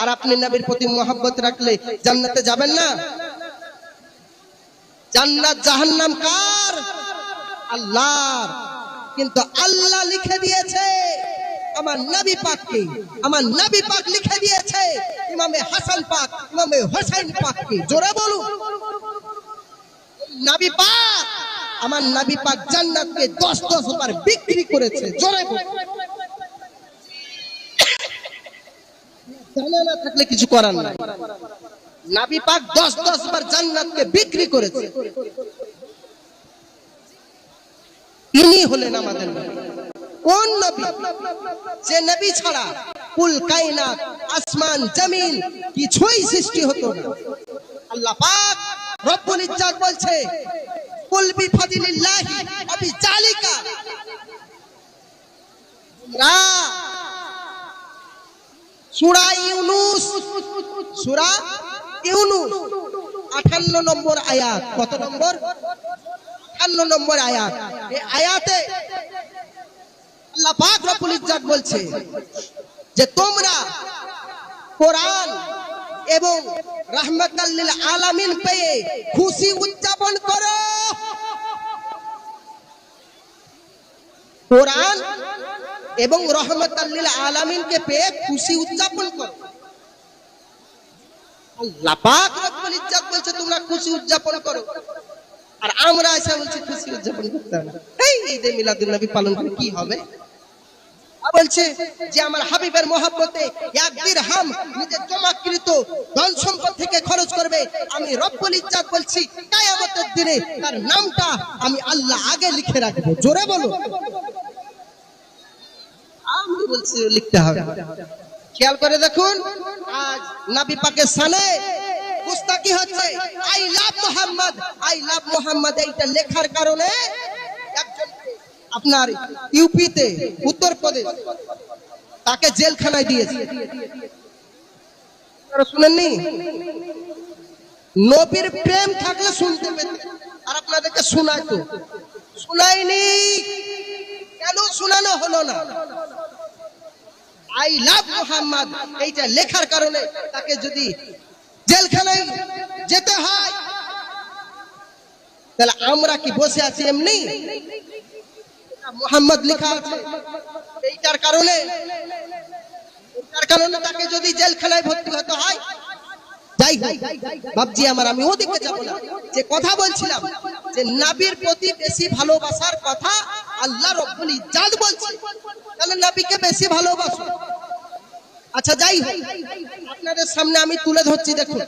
আর আপনি নবীর প্রতি মোহাব্বত রাখলে জান্নাতে যাবেন না? জান্নাত জাহান্নাম কার? আল্লাহর। কিন্তু আল্লাহ লিখে দিয়েছে, আমার নবী পাককে আমার নবী পাক লিখে দিয়েছে, ইমামে হাসান পাক, ইমামে হোসেন পাককে জোরে বলুন। নবী পাক, আমার নবী পাক জান্নাতকে 10 10 বার বিক্রি করেছে, জোরে বলুন। থাকলে কিছু করার নাই। নাবি পাক বার জান্নাতকে বিক্রি করেছে। ইনি হলেন আমাদের কোন নবী? যে নবী ছাড়া কুল আসমান, জমিন কিছুই সৃষ্টি হতো না। আল্লাহ পাক রব্বুল ইজ্জাত বলছে, কুল বিফাদিলিল্লাহি আবি জালিকা সূরা ইউনুস। সূরা ইউনুস। 58 নম্বর আয়াত। কত নম্বর? 58 নম্বর আয়াত। এই আয়াতে আল্লাহ পাক রব্বুল ইজ্জাত বলছে যে, তোমরা কোরআন এবং রাহমাতাল লিল আলামিন পেয়ে খুশি উদযাপন করো। কোরআন এবং রহমতাল্লিল আলামিনকে পেয়ে খুশি উদযাপন করো। বলছে আমরা থেকে খরচ করবে। আমি রব্বুল ইজ্জাত বলছি, কিয়ামতের দিনে তার নামটা আমি আল্লাহ আগে লিখে রাখব। জোরে বলো। বলছি, লিখতে হবে। খেয়াল করে দেখুন, আজ নাবি পাকের সানে হচ্ছে, I love Mohammad, I love Mohammad. এইটা লেখার কারণে একজনকে আপনার ইউপিতে, উত্তরপ্রদেশ, তাকে জেলখানায় দিয়েছে। শুনেননি? নবীর প্রেম থাকলে শুনতে আর আপনাদেরকে শোনায় তো। শোনায়নি কেন শোনানো হলো না? I love Mohammad. এইটা লেখার কারণে তাকে যদি জেলখানায় যেতে হয়, তাহলে আমরা কি বসে আছি এমনি? মোহাম্মদ লেখা আছে। এইটার কারণে কারণে তাকে যদি জেলখানায় ভর্তি হতে হয় যে কথা বলছিলাম, যে প্রতি বেশি ভালোবাসার কথা আল্লাহ রব্বুল বলছে। তাহলে নাবিকে বেশি ভালোবাসো। আচ্ছা যাই হোক। আপনাদের সামনে আমি তুলে ধরছি দেখুন।